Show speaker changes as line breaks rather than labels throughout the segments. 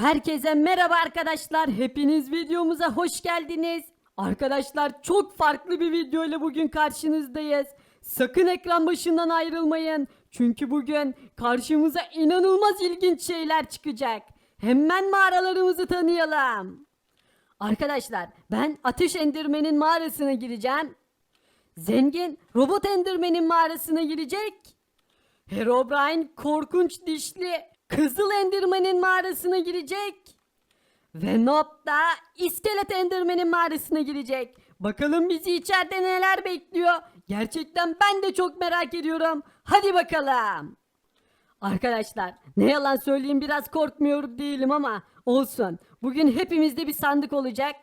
Herkese merhaba arkadaşlar. Hepiniz videomuza hoş geldiniz. Arkadaşlar çok farklı bir video ile bugün karşınızdayız. Sakın ekran başından ayrılmayın. Çünkü bugün karşımıza inanılmaz ilginç şeyler çıkacak. Hemen mağaralarımızı tanıyalım. Arkadaşlar ben Ateş Endirmen'in mağarasına gireceğim. Zengin Robot Endirmen'in mağarasına girecek. Herobrine korkunç dişli Kızıl Endirmen'in mağarasına girecek. Ve Nob da İskelet Endirmen'in mağarasına girecek. Bakalım bizi içeride neler bekliyor. Gerçekten ben de çok merak ediyorum. Hadi bakalım. Arkadaşlar ne yalan söyleyeyim biraz korkmuyor değilim ama olsun. Bugün hepimizde bir sandık olacak.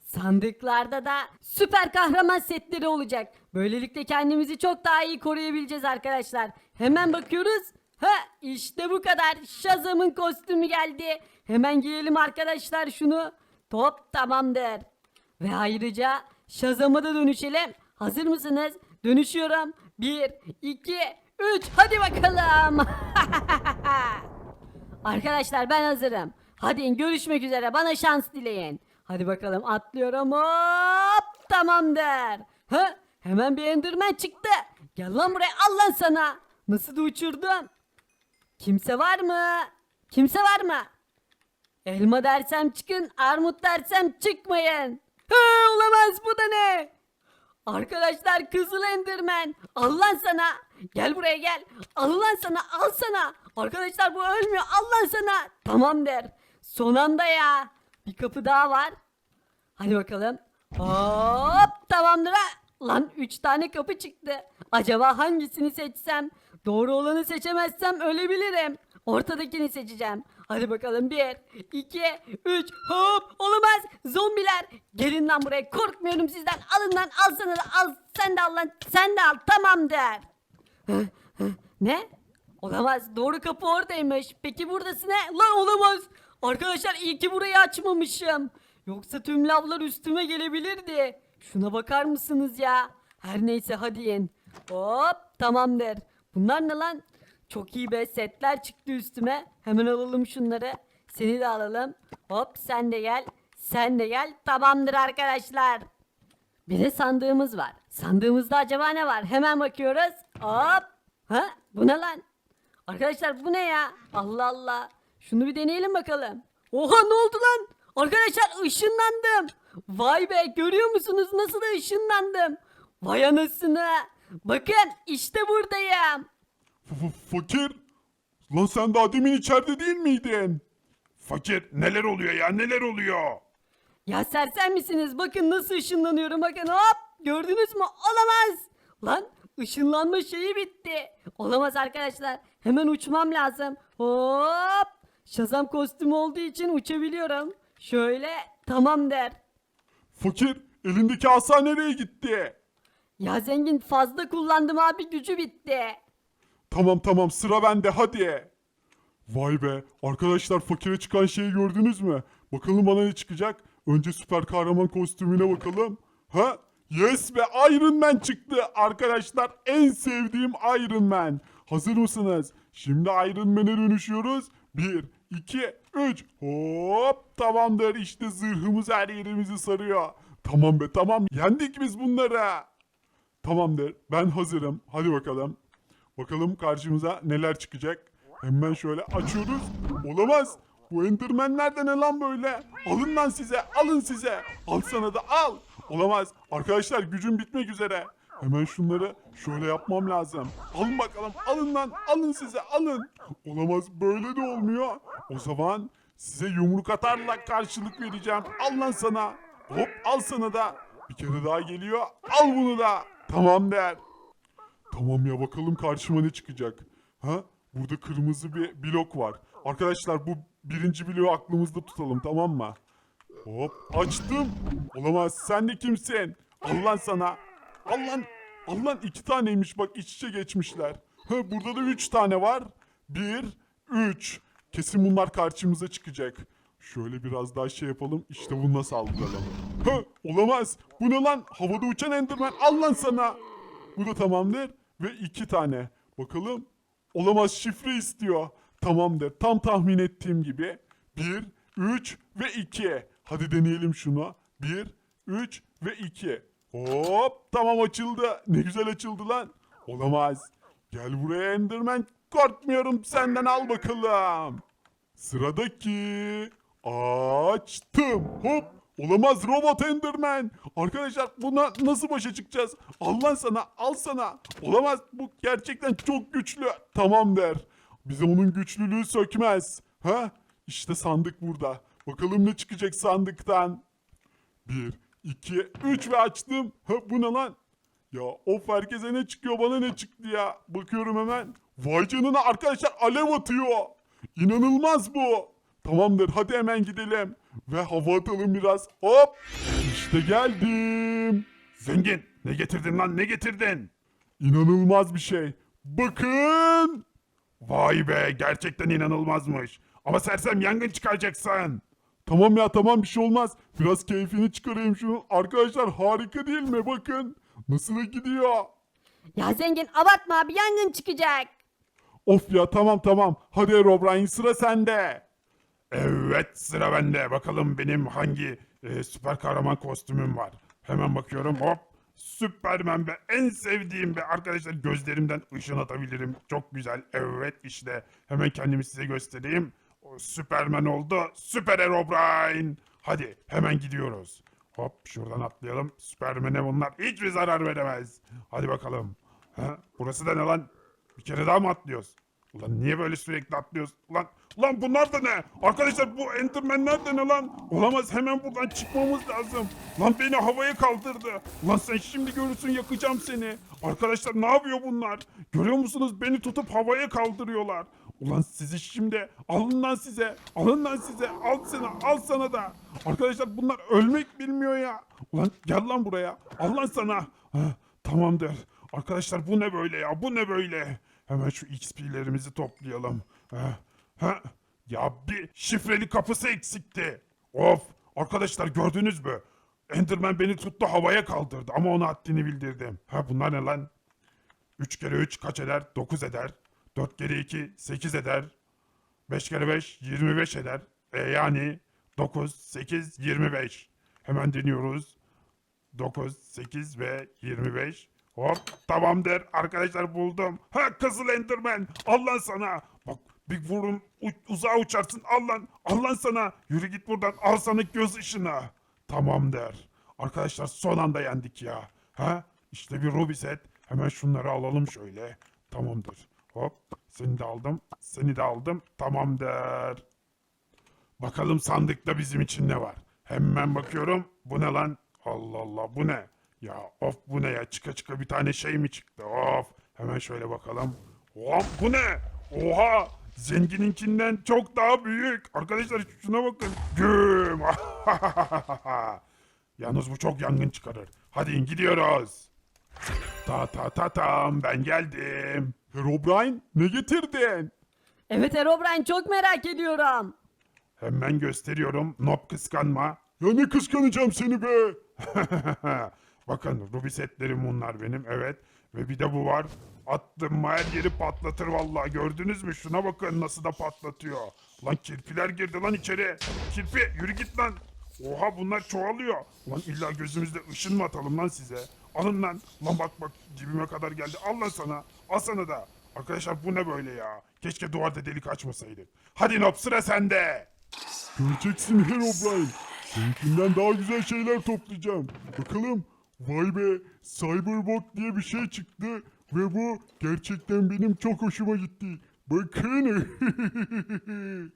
Sandıklarda da süper kahraman setleri olacak. Böylelikle kendimizi çok daha iyi koruyabileceğiz arkadaşlar. Hemen bakıyoruz. Ha işte bu kadar. Shazam'ın kostümü geldi. Hemen giyelim arkadaşlar şunu. Top tamamdır. Ve ayrıca Shazam'a da dönüşelim. Hazır mısınız? Dönüşüyorum. 1, 2, 3. Hadi bakalım. Arkadaşlar ben hazırım. Hadi görüşmek üzere. Bana şans dileyin. Hadi bakalım atlıyorum. Hop tamamdır. Ha, hemen bir enderman çıktı. Gel lan buraya al lan sana. Nasıl da uçurdum. Kimse var mı? Kimse var mı? Elma dersem çıkın, armut dersem çıkmayın. Ha, olamaz bu da ne? Arkadaşlar Kızıl Enderman. Al lan sana. Gel buraya gel. Al lan sana. Al sana. Arkadaşlar bu ölmüyor. Al lan sana. Tamam der. Son anda ya. Bir kapı daha var. Hadi bakalım. Hop tamamdır ha. Lan 3 tane kapı çıktı. Acaba hangisini seçsem? Doğru olanı seçemezsem ölebilirim. Ortadakini seçeceğim. Hadi bakalım 1, 2, 3 hop olamaz zombiler. Gelin lan buraya korkmuyorum sizden alın lan al sana da al sen de al lan sen de al tamamdır. Ne? Olamaz doğru kapı oradaymış. Peki burası ne? Lan olamaz. Arkadaşlar iyi ki burayı açmamışım. Yoksa tüm lavlar üstüme gelebilirdi. Şuna bakar mısınız ya? Her neyse hadi in. Hop tamamdır. Bunlar ne lan? Çok iyi be setler çıktı üstüme. Hemen alalım şunları. Seni de alalım. Hop sen de gel. Sen de gel. Tamamdır arkadaşlar. Bir de sandığımız var. Sandığımızda acaba ne var? Hemen bakıyoruz. Hop. Ha? Bu ne lan? Arkadaşlar bu ne ya? Allah Allah. Şunu bir deneyelim bakalım. Oha ne oldu lan? Arkadaşlar ışınlandım. Vay be görüyor musunuz nasıl da ışınlandım? Vay anasını. Bakın işte buradayım.
F- f- fakir. Lan sen daha demin içeride değil miydin? Fakir neler oluyor ya neler oluyor?
Ya sersem misiniz? Bakın nasıl ışınlanıyorum. Bakın hop. Gördünüz mü? Olamaz. Lan ışınlanma şeyi bitti. Olamaz arkadaşlar. Hemen uçmam lazım. Hop. Şazam kostümü olduğu için uçabiliyorum. Şöyle tamam der.
Fakir elindeki asa nereye gitti?
Ya zengin fazla kullandım abi gücü bitti.
Tamam tamam sıra bende hadi. Vay be arkadaşlar fakire çıkan şeyi gördünüz mü? Bakalım bana ne çıkacak? Önce süper kahraman kostümüne bakalım. Ha? Yes be Iron Man çıktı arkadaşlar en sevdiğim Iron Man. Hazır mısınız? Şimdi Iron Man'e dönüşüyoruz. 1, 2, 3 hop tamamdır işte zırhımız her yerimizi sarıyor. Tamam be tamam yendik biz bunları. Tamamdır ben hazırım hadi bakalım. Bakalım karşımıza neler çıkacak. Hemen şöyle açıyoruz. Olamaz. Bu Enderman'ler de ne lan böyle? Alın lan size, alın size. Al sana da al. Olamaz. Arkadaşlar gücüm bitmek üzere. Hemen şunları şöyle yapmam lazım. Alın bakalım, alın lan, alın size, alın. Olamaz, böyle de olmuyor. O zaman size yumruk atarla karşılık vereceğim. Al lan sana. Hop, al sana da. Bir kere daha geliyor. Al bunu da. Tamam der. Tamam ya bakalım karşıma ne çıkacak. Ha? Burada kırmızı bir blok var. Arkadaşlar bu birinci bloğu aklımızda tutalım tamam mı? Hop açtım. Olamaz sen de kimsin? Al lan sana. Al lan. Al lan iki taneymiş bak iç içe geçmişler. Ha, burada da üç tane var. Bir, üç. Kesin bunlar karşımıza çıkacak. Şöyle biraz daha şey yapalım. İşte bununla saldıralım. Ha, olamaz. Bu ne lan? Havada uçan Enderman. Al lan sana. Bu da tamamdır. Ve iki tane. Bakalım. Olamaz şifre istiyor. Tamamdır. Tam tahmin ettiğim gibi.
1, 3 ve 2. Hadi deneyelim şunu. 1, 3 ve 2. Hop tamam açıldı. Ne güzel açıldı lan. Olamaz. Gel buraya Enderman. Korkmuyorum senden al bakalım. Sıradaki açtım. Hop. Olamaz robot Enderman. Arkadaşlar buna nasıl başa çıkacağız? Al lan sana al sana. Olamaz bu gerçekten çok güçlü. Tamam der. Bize onun güçlülüğü sökmez. Ha? İşte sandık burada. Bakalım ne çıkacak sandıktan. 1, 2, 3 ve açtım. Ha, bu ne lan? Ya of herkese ne çıkıyor bana ne çıktı ya. Bakıyorum hemen. Vay canına arkadaşlar alev atıyor. İnanılmaz bu. Tamamdır hadi hemen gidelim. Ve hava atalım biraz. Hop. İşte geldim. Zengin ne getirdin lan ne getirdin? İnanılmaz bir şey. Bakın. Vay be gerçekten inanılmazmış. Ama sersem yangın çıkaracaksın. Tamam ya tamam bir şey olmaz. Biraz keyfini çıkarayım şunun. Arkadaşlar harika değil mi? Bakın. Nasıl gidiyor.
Ya zengin abartma abi yangın çıkacak.
Of ya tamam tamam. Hadi Herobrine sıra sende. Evet sıra bende. Bakalım benim hangi e, süper kahraman kostümüm var. Hemen bakıyorum hop. Süpermen be en sevdiğim be arkadaşlar gözlerimden ışın atabilirim. Çok güzel. Evet işte hemen kendimi size göstereyim. O Süpermen oldu. Süper Herobrine. Hadi hemen gidiyoruz. Hop şuradan atlayalım. Süpermen'e bunlar hiçbir zarar veremez. Hadi bakalım. Ha, burası da ne lan? Bir kere daha mı atlıyoruz? Ulan niye böyle sürekli atlıyoruz? Ulan, ulan bunlar da ne? Arkadaşlar bu Enderman'ler de ne lan? Olamaz hemen buradan çıkmamız lazım. Lan beni havaya kaldırdı. Ulan sen şimdi görürsün yakacağım seni. Arkadaşlar ne yapıyor bunlar? Görüyor musunuz? Beni tutup havaya kaldırıyorlar. Ulan sizi şimdi alın lan size. Alın lan size. Al sana al sana da. Arkadaşlar bunlar ölmek bilmiyor ya. Ulan gel lan buraya. Al lan sana. Heh, tamamdır. Arkadaşlar bu ne böyle ya? Bu ne böyle? Hemen şu XP'lerimizi toplayalım. Ha, ha. Ya bir şifreli kapısı eksikti. Of! Arkadaşlar gördünüz mü? Enderman beni tuttu havaya kaldırdı ama ona haddini bildirdim. Ha bunlar ne lan? 3 kere 3 kaç eder? 9 eder. 4 kere 2 8 eder. 5 kere 5 25 eder. E yani 9 8 25. Hemen deniyoruz. 9, 8 ve 25. Hop tamamdır arkadaşlar buldum. Ha kızıl enderman al lan sana. Bak bir vurun uzağa uçarsın al lan. Al lan sana. Yürü git buradan al sana göz ışını. Tamamdır. Arkadaşlar son anda yendik ya. Ha işte bir ruby set. Hemen şunları alalım şöyle. Tamamdır. Hop seni de aldım. Seni de aldım. Tamamdır. Bakalım sandıkta bizim için ne var? Hemen bakıyorum. Bu ne lan? Allah Allah bu ne? Ya of bu ne ya? Çıka çıka bir tane şey mi çıktı? Of. Hemen şöyle bakalım. Hop bu ne? Oha! Zengininkinden çok daha büyük. Arkadaşlar şuna bakın. Güm. Yalnız bu çok yangın çıkarır. Hadi gidiyoruz. Ta ta ta tam ben geldim. Herobrine ne getirdin?
Evet Herobrine çok merak ediyorum.
Hemen gösteriyorum. Nop kıskanma. Ya ne kıskanacağım seni be? Bakın ruby setlerim bunlar benim. Evet. Ve bir de bu var. Attım her yeri patlatır vallahi. Gördünüz mü? Şuna bakın nasıl da patlatıyor. Lan kirpiler girdi lan içeri. Kirpi yürü git lan. Oha bunlar çoğalıyor. Lan illa gözümüzde ışın mı atalım lan size? Alın lan. Lan bak bak dibime kadar geldi. Al lan sana. Al sana da. Arkadaşlar bu ne böyle ya? Keşke duvarda delik açmasaydık. Hadi Nop sıra sende. Göreceksin Herobrine. Seninkinden daha güzel şeyler toplayacağım. Bakalım. Vay be. Cyberbot diye bir şey çıktı. Ve bu gerçekten benim çok hoşuma gitti. Bakın.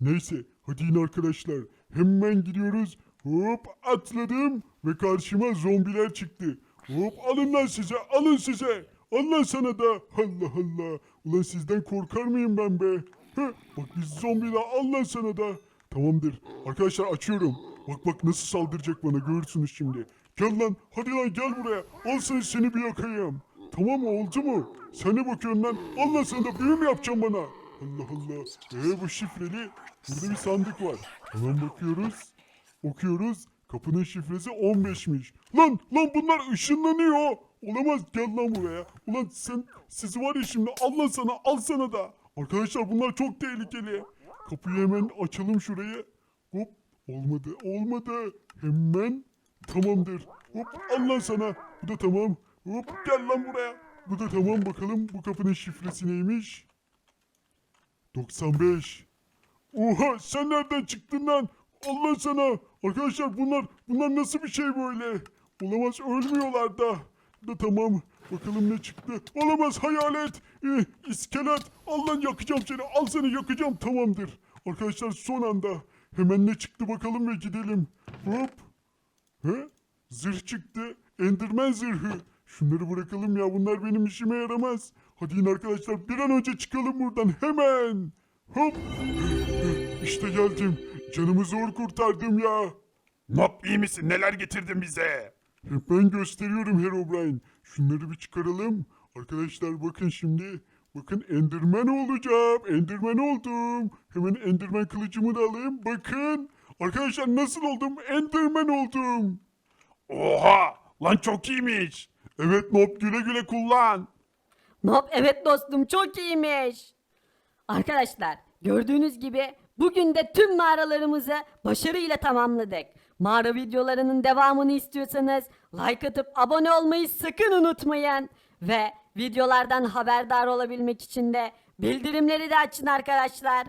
Neyse. Hadi in arkadaşlar. Hemen gidiyoruz. Hop atladım. Ve karşıma zombiler çıktı. Hop alın lan size. Alın size. Allah sana da. Allah Allah. Ulan sizden korkar mıyım ben be? Heh, bak biz zombiler Allah sana da. Tamamdır. Arkadaşlar açıyorum. Bak bak nasıl saldıracak bana görürsünüz şimdi. Gel lan hadi lan gel buraya. Al sen seni bir yakayım. Tamam mı oldu mu? Sen ne bakıyorsun lan? Allah sana da büyü mü yapacaksın bana? Allah Allah. Ee bu şifreli. Burada bir sandık var. Hemen bakıyoruz. Okuyoruz. Kapının şifresi 15'miş. Lan lan bunlar ışınlanıyor. Olamaz gel lan buraya. Ulan sen sizi var ya şimdi Allah sana al sana da. Arkadaşlar bunlar çok tehlikeli.
Kapıyı hemen açalım şurayı. Hop olmadı olmadı. Hemen tamamdır. Hop Allah sana. Bu da tamam. Hop gel lan buraya. Bu da tamam bakalım bu kapının şifresi neymiş? 95. Oha sen nereden çıktın lan? Allah sana. Arkadaşlar bunlar bunlar nasıl bir şey böyle? Olamaz ölmüyorlar da. Da tamam. Bakalım ne çıktı. Olamaz hayalet. Ee, iskelet. Allah yakacağım seni. Al seni yakacağım. Tamamdır. Arkadaşlar son anda. Hemen ne çıktı bakalım ve gidelim. Hop. He? Zırh çıktı. Enderman zırhı. Şunları bırakalım ya bunlar benim işime yaramaz. Hadi yine arkadaşlar bir an önce çıkalım buradan hemen. Hop. İşte geldim. Canımı zor kurtardım ya. Nop iyi misin? Neler getirdin bize? Ben gösteriyorum Herobrine. Şunları bir çıkaralım. Arkadaşlar bakın şimdi. Bakın Enderman olacağım. Enderman oldum. Hemen Enderman kılıcımı da alayım. Bakın. Arkadaşlar nasıl oldum? Enderman oldum. Oha! Lan çok iyiymiş. Evet Nop güle güle kullan.
Nop evet dostum çok iyiymiş. Arkadaşlar gördüğünüz gibi bugün de tüm mağaralarımızı başarıyla tamamladık. Mağara videolarının devamını istiyorsanız like atıp abone olmayı sakın unutmayın. Ve videolardan haberdar olabilmek için de bildirimleri de açın arkadaşlar.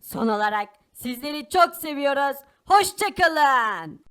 Son olarak sizleri çok seviyoruz. Hoşçakalın.